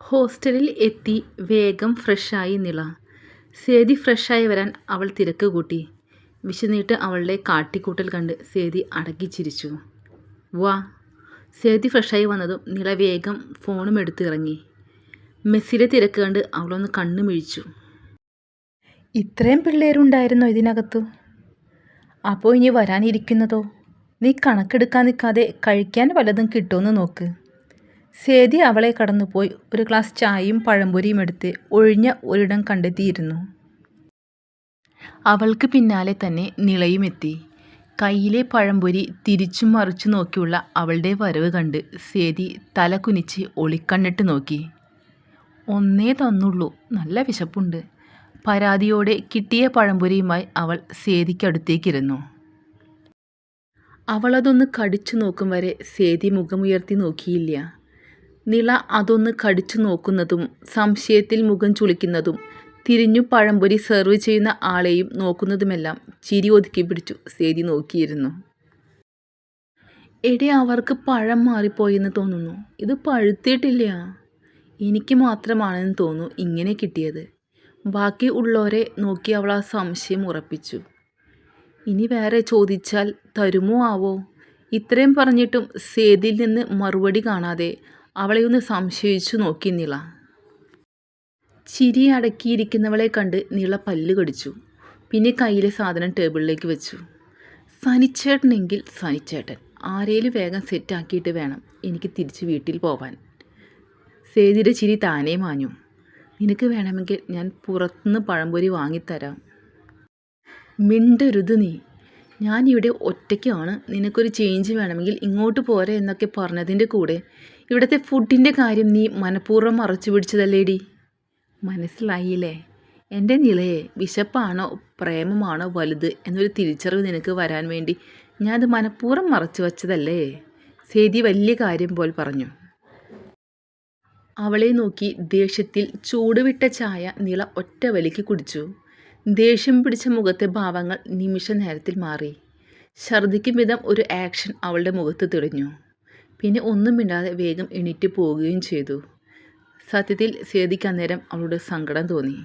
ഹോസ്റ്റലിൽ എത്തി വേഗം ഫ്രഷായി നിള. സേതി ഫ്രഷായി വരാൻ അവൾ തിരക്ക് കൂട്ടി. വിശന്നിട്ട് അവളുടെ കാട്ടിക്കൂട്ടൽ കണ്ട് സേതി അടക്കിച്ചിരിച്ചു. "വാ. " സേതി ഫ്രഷായി വന്നതും നിള വേഗം ഫോണും ഇറങ്ങി. മെസ്സിലെ തിരക്ക് കണ്ട് അവളൊന്ന് കണ്ണു മിഴിച്ചു. "ഇത്രയും പിള്ളേരുണ്ടായിരുന്നോ ഇതിനകത്തു? അപ്പോൾ ഇനി വരാനിരിക്കുന്നതോ? നീ കണക്കെടുക്കാൻ നിൽക്കാതെ കഴിക്കാൻ വല്ലതും കിട്ടുമെന്ന് നോക്ക്. " സേതി അവളെ കടന്നുപോയി ഒരു ഗ്ലാസ് ചായയും പഴംപൊരിയും എടുത്ത് ഒഴിഞ്ഞ ഒരിടം കണ്ടെത്തിയിരുന്നു അവൾക്ക് പിന്നാലെ തന്നെ നിളയും എത്തി. കയ്യിലെ പഴംപൊരി തിരിച്ചും മറിച്ചു നോക്കിയുള്ള അവളുടെ വരവ് കണ്ട് സേതി തല കുനിച്ച് ഒളിക്കണ്ണിട്ട് നോക്കി. "ഒന്നേ തന്നുള്ളൂ. നല്ല വിശപ്പുണ്ട്. " പരാതിയോടെ കിട്ടിയ പഴംപൊരിയുമായി അവൾ സേതിക്കടുത്തേക്കിരുന്നു. അവളതൊന്ന് കടിച്ചു നോക്കും വരെ സേതി മുഖമുയർത്തി നോക്കിയില്ല. നിള അതൊന്ന് കടിച്ചു നോക്കുന്നതും സംശയത്തിൽ മുഖം ചുളിക്കുന്നതും തിരിഞ്ഞു പഴംപൊരി സെർവ് ചെയ്യുന്ന ആളെയും നോക്കുന്നതുമെല്ലാം ചിരി ഒതുക്കി പിടിച്ചു സേതി നോക്കിയിരുന്നു. എടേ അവർക്ക് പഴം മാറിപ്പോയെന്ന് തോന്നുന്നു. ഇത് പഴുത്തിട്ടില്ല. എനിക്ക് മാത്രമാണെന്ന് തോന്നുന്നു ഇങ്ങനെ കിട്ടിയത്. " ബാക്കി ഉള്ളവരെ നോക്കി അവൾ ആ സംശയം ഉറപ്പിച്ചു. "ഇനി വേറെ ചോദിച്ചാൽ തരുമോ ആവോ? " ഇത്രയും പറഞ്ഞിട്ടും സേതിയിൽ നിന്ന് മറുപടി കാണാതെ അവളെയൊന്ന് സംശയിച്ചു നോക്കി നിള. ചിരി അടക്കിയിരിക്കുന്നവളെ കണ്ട് നിള പല്ല് കടിച്ചു. പിന്നെ കയ്യിലെ സാധനം ടേബിളിലേക്ക് വെച്ചു. "സനിച്ചേട്ടനെങ്കിൽ സനിച്ചേട്ടൻ. ആരേലും വേഗം സെറ്റാക്കിയിട്ട് വേണം എനിക്ക് തിരിച്ച് വീട്ടിൽ പോവാൻ. " സേതിയുടെ ചിരി താനേ മാഞ്ഞു. "നിനക്ക് വേണമെങ്കിൽ ഞാൻ പുറത്തുനിന്ന് പഴംപൊരി വാങ്ങിത്തരാം. " "മിണ്ടരുത് നീ. ഞാനിവിടെ ഒറ്റയ്ക്കാണ്. നിനക്കൊരു ചേഞ്ച് വേണമെങ്കിൽ ഇങ്ങോട്ട് പോരെ എന്നൊക്കെ പറഞ്ഞതിന്റെ കൂടെ ഇവിടത്തെ ഫുഡിന്റെ കാര്യം നീ മനഃപൂർവം മറച്ചു പിടിച്ചതല്ലേടി " "മനസ്സിലായില്ലേ? എന്റെ നിളയേ. വിശപ്പാണോ പ്രേമമാണോ വലുത് എന്നൊരു തിരിച്ചറിവ് നിനക്ക് വരാൻ വേണ്ടി ഞാൻ അത് മനഃപൂർവം മറച്ചു വച്ചതല്ലേ? " സേതി വലിയ കാര്യം പോൽ പറഞ്ഞു. അവളെ നോക്കി ദേഷ്യത്തിൽ ചൂടുവിട്ട ചായ നിള ഒറ്റവലിക്ക് കുടിച്ചു. ദേഷ്യം പിടിച്ച മുഖത്തെ ഭാവങ്ങൾ നിമിഷ നേരത്തിൽ മാറി. ഛർദിക്കും വിധം ഒരു ആക്ഷൻ അവളുടെ മുഖത്ത് തെളിഞ്ഞു. പിന്നെ ഒന്നും വേഗം എണീറ്റ് പോവുകയും ചെയ്തു. സത്യത്തിൽ സേതിക്ക് അന്നേരം അവളോട് സങ്കടം തോന്നി.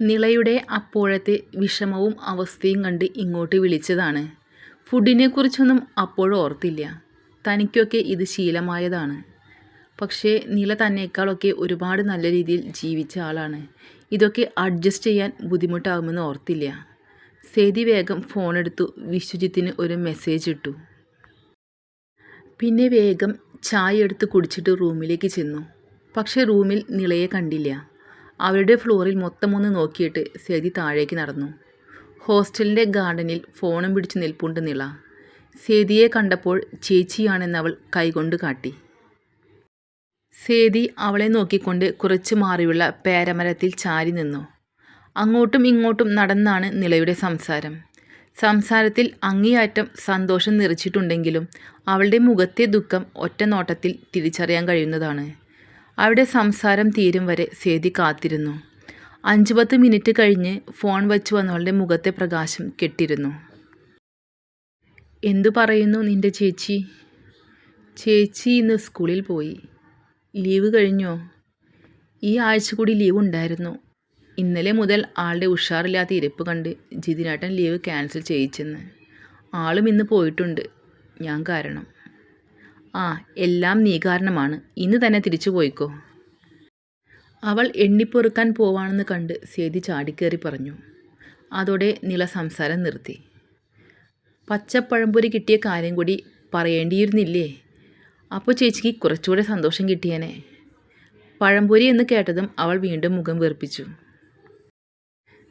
നിളയുടെ അപ്പോഴത്തെ വിഷമവും അവസ്ഥയും കണ്ട് ഇങ്ങോട്ട് വിളിച്ചതാണ്. ഫുഡിനെക്കുറിച്ചൊന്നും അപ്പോഴും ഓർത്തില്ല തനിക്കൊക്കെ ഇത് ശീലമായതാണ്. പക്ഷേ നില തന്നേക്കാളൊക്കെ ഒരുപാട് നല്ല രീതിയിൽ ജീവിച്ച ആളാണ്. ഇതൊക്കെ അഡ്ജസ്റ്റ് ചെയ്യാൻ ബുദ്ധിമുട്ടാകുമെന്ന് ഓർത്തില്ല. സേതി വേഗം ഫോണെടുത്തു വിശ്വജിത്തിന് ഒരു മെസ്സേജ് ഇട്ടു. പിന്നെ വേഗം ചായ എടുത്ത് കുടിച്ചിട്ട് റൂമിലേക്ക് ചെന്നു. പക്ഷേ റൂമിൽ നിളയെ കണ്ടില്ല. അവരുടെ ഫ്ലോറിൽ മൊത്തം ഒന്ന് നോക്കിയിട്ട് സേതി താഴേക്ക് നടന്നു. ഹോസ്റ്റലിന്റെ ഗാർഡനിൽ ഫോണും പിടിച്ച് നിൽപ്പുണ്ട് നിള. സേതിയെ കണ്ടപ്പോൾ ചേച്ചിയാണെന്നവൾ കൈകൊണ്ട് കാട്ടി. സേതി അവളെ നോക്കിക്കൊണ്ട് കുറച്ച് മാറിയുള്ള പേരമരത്തിൽ ചാരി നിന്നു. അങ്ങോട്ടും ഇങ്ങോട്ടും നടന്നാണ് നിളയുടെ സംസാരം. സംസാരത്തിൽ അങ്ങേയറ്റം സന്തോഷം നിറച്ചിട്ടുണ്ടെങ്കിലും അവളുടെ മുഖത്തെ ദുഃഖം ഒറ്റ നോട്ടത്തിൽ തിരിച്ചറിയാൻ കഴിയുന്നതാണ്. അവിടെ സംസാരം തീരും വരെ സേതി കാത്തിരുന്നു. അഞ്ച് പത്ത് മിനിറ്റ് കഴിഞ്ഞ് ഫോൺ വച്ചു വന്നവളുടെ മുഖത്തെ പ്രകാശം കെട്ടിരുന്നു. "എന്തു പറയുന്നു നിന്റെ ചേച്ചി? " "ചേച്ചി ഇന്ന് സ്കൂളിൽ പോയി. " "ലീവ് കഴിഞ്ഞോ? " "ഈ ആഴ്ച കൂടി ലീവ് ഉണ്ടായിരുന്നു. ഇന്നലെ മുതൽ ആളുടെ ഉഷാറില്ലാത്ത ഇരിപ്പ് കണ്ട് ജിതിനേട്ടൻ ലീവ് ക്യാൻസൽ ചെയ്യിച്ചെന്ന്. ആളും ഇന്ന് പോയിട്ടുണ്ട്. ഞാൻ കാരണം. " "ആ എല്ലാം നീ കാരണമാണ്. ഇന്ന് തന്നെ തിരിച്ചു പോയിക്കോ. " അവൾ എണ്ണിപ്പെറുക്കാൻ പോവാണെന്ന് കണ്ട് സേതി ചാടിക്കേറി പറഞ്ഞു. അതോടെ നില സംസാരം നിർത്തി. "പച്ചപ്പഴംപൊരി കിട്ടിയ കാര്യം കൂടി പറയേണ്ടിയിരുന്നില്ലേ? അപ്പോൾ ചേച്ചിക്ക് കുറച്ചുകൂടെ സന്തോഷം കിട്ടിയേനെ. " പഴംപൊരി എന്ന് കേട്ടതും അവൾ വീണ്ടും മുഖം വീർപ്പിച്ചു.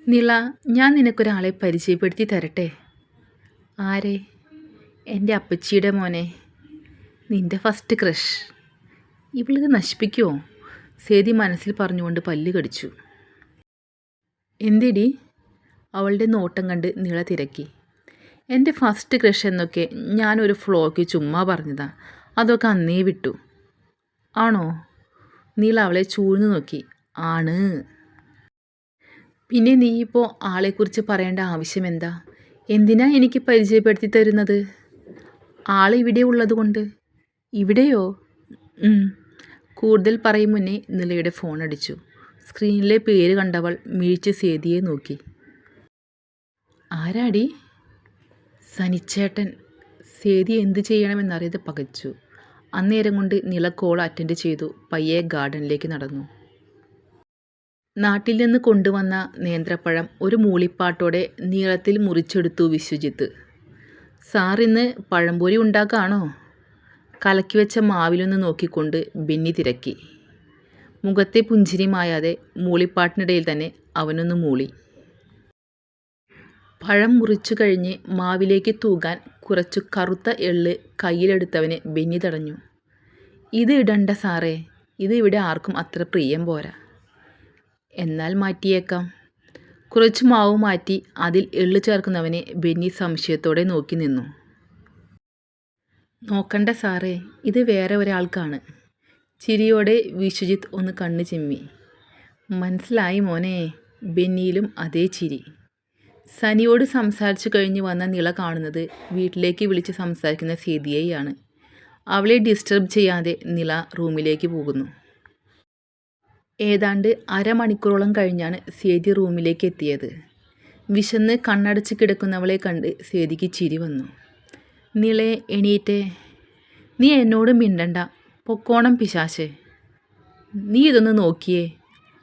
"നിള ഞാൻ നിനക്കൊരാളെ പരിചയപ്പെടുത്തി തരട്ടെ? " "ആരെ? " എന്റെ അപ്പച്ചിയുടെ മോനെ. നിന്റെ ഫസ്റ്റ് ക്രഷ്. " "ഇവളിത് നശിപ്പിക്കുമോ " സേതി മനസ്സിൽ പറഞ്ഞുകൊണ്ട് പല്ല് കടിച്ചു. എന്തിടി " അവളുടെ നോട്ടം കണ്ട് നിള തിരക്കി. എന്റെ ഫസ്റ്റ് ക്രഷ് എന്നൊക്കെ ഞാനൊരു ഫ്ലോക്ക് ചുമ്മാ പറഞ്ഞതാ. അതൊക്കെ അന്നേ വിട്ടു. " "ആണോ? " നീള അവളെ ചൂഴ്ന്നു നോക്കി. "ആണ്. " "പിന്നെ നീയിപ്പോ ആളെക്കുറിച്ച് പറയേണ്ട ആവശ്യം എന്താ എന്തിനാ എനിക്ക് പരിചയപ്പെടുത്തി തരുന്നത്? " ആളിവിടെ ഉള്ളതുകൊണ്ട്. " "ഇവിടെയോ? " "ഉം. കൂടുതൽ പറയും മുന്നേ നിലയുടെ ഫോൺ അടിച്ചു സ്ക്രീനിലെ പേര് കണ്ടവൾ മിഴിച്ച് സേതിയെ നോക്കി ആരാടി സനിച്ചേട്ടൻ സേതി എന്ത് ചെയ്യണമെന്നറിയത് പകച്ചു അന്നേരം കൊണ്ട് നില കോൾ അറ്റൻഡ് ചെയ്തു പയ്യെ ഗാർഡനിലേക്ക് നടന്നു നാട്ടിൽ നിന്ന് കൊണ്ടുവന്ന നേന്ത്രപ്പഴം ഒരു മൂളിപ്പാട്ടോടെ നീളത്തിൽ മുറിച്ചെടുത്തു വിശ്വജിത്ത്. സാർ ഇന്ന് പഴംപൊരി ഉണ്ടാക്കാണോ? കലക്കി വെച്ച മാവിലൊന്ന് നോക്കിക്കൊണ്ട് ബെന്നി തിരക്കി. മുഖത്തെ പുഞ്ചിരി മായാതെ മൂളിപ്പാട്ടിനിടയിൽ തന്നെ അവനൊന്ന് മൂളി. പഴം മുറിച്ചു കഴിഞ്ഞ് മാവിലേക്ക് തൂകാൻ കുറച്ചു കറുത്ത എള്ള് കയ്യിലെടുത്തവനെ ബെന്നി തടഞ്ഞു. ഇത് ഇടണ്ട സാറേ ഇത് ഇവിടെ ആർക്കും അത്ര പ്രിയം പോരാ. എന്നാൽ മാറ്റിയേക്കാം. കുറച്ച് മാവ് മാറ്റി അതിൽ എള്ളു ചേർക്കുന്നവനെ ബെന്നി സംശയത്തോടെ നോക്കി നിന്നു. നോക്കണ്ട സാറേ ഇത് വേറെ ഒരാൾക്കാണ്. ചിരിയോടെ വിശ്വജിത്ത് ഒന്ന് കണ്ണു ചിമ്മി. മനസ്സിലായി മോനെ ബെന്നിയിലും അതേ ചിരി. സനിയോട് സംസാരിച്ചു കഴിഞ്ഞ് വന്ന നിള കാണുന്നത് വീട്ടിലേക്ക് വിളിച്ച് സംസാരിക്കുന്ന സീതിയെയാണ്. അവളെ ഡിസ്റ്റർബ് ചെയ്യാതെ നില റൂമിലേക്ക് പോകുന്നു. ഏതാണ്ട് അരമണിക്കൂറോളം കഴിഞ്ഞാണ് സേതി റൂമിലേക്ക് എത്തിയത്. വിശന്ന് കണ്ണടച്ച് കിടക്കുന്നവളെ കണ്ട് സേതിക്ക് ചിരി വന്നു. നിളെ എണീറ്റേ. നീ എന്നോട് മിണ്ടണ്ട. പൊക്കോണം പിശാശേ. നീ ഇതൊന്ന് നോക്കിയേ.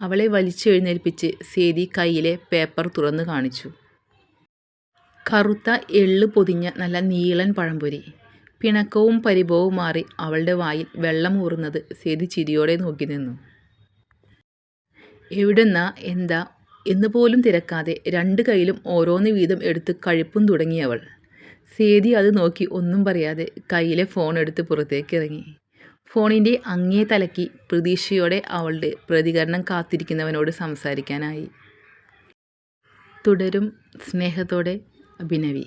അവളെ വലിച്ചെഴുന്നേൽപ്പിച്ച് സേതി കയ്യിലെ പേപ്പർ തുറന്നു കാണിച്ചു. കറുത്ത എള്ള് പൊതിഞ്ഞ നല്ല നീളൻ പഴംപൊരി. പിണക്കവും പരിഭവവും മാറി അവളുടെ വായിൽ വെള്ളം ഊറുന്നത് സേതി ചിരിയോടെ നോക്കി നിന്നു. എവിടുന്നാ എന്താ എന്ന് പോലും തിരക്കാതെ രണ്ട് കൈയിലും ഓരോന്ന് വീതം എടുത്ത് കഴിപ്പും തുടങ്ങിയവൾ സേതി അത് നോക്കി ഒന്നും പറയാതെ കയ്യിലെ ഫോൺ എടുത്ത് പുറത്തേക്ക് ഇറങ്ങി. ഫോണിന്റെ അങ്ങേ തലക്കി പ്രതീക്ഷയോടെ അവളുടെ പ്രതികരണം കാത്തിരിക്കുന്നവനോട് സംസാരിക്കാനായി. തുടരും സ്നേഹത്തോടെ അഭിനവി.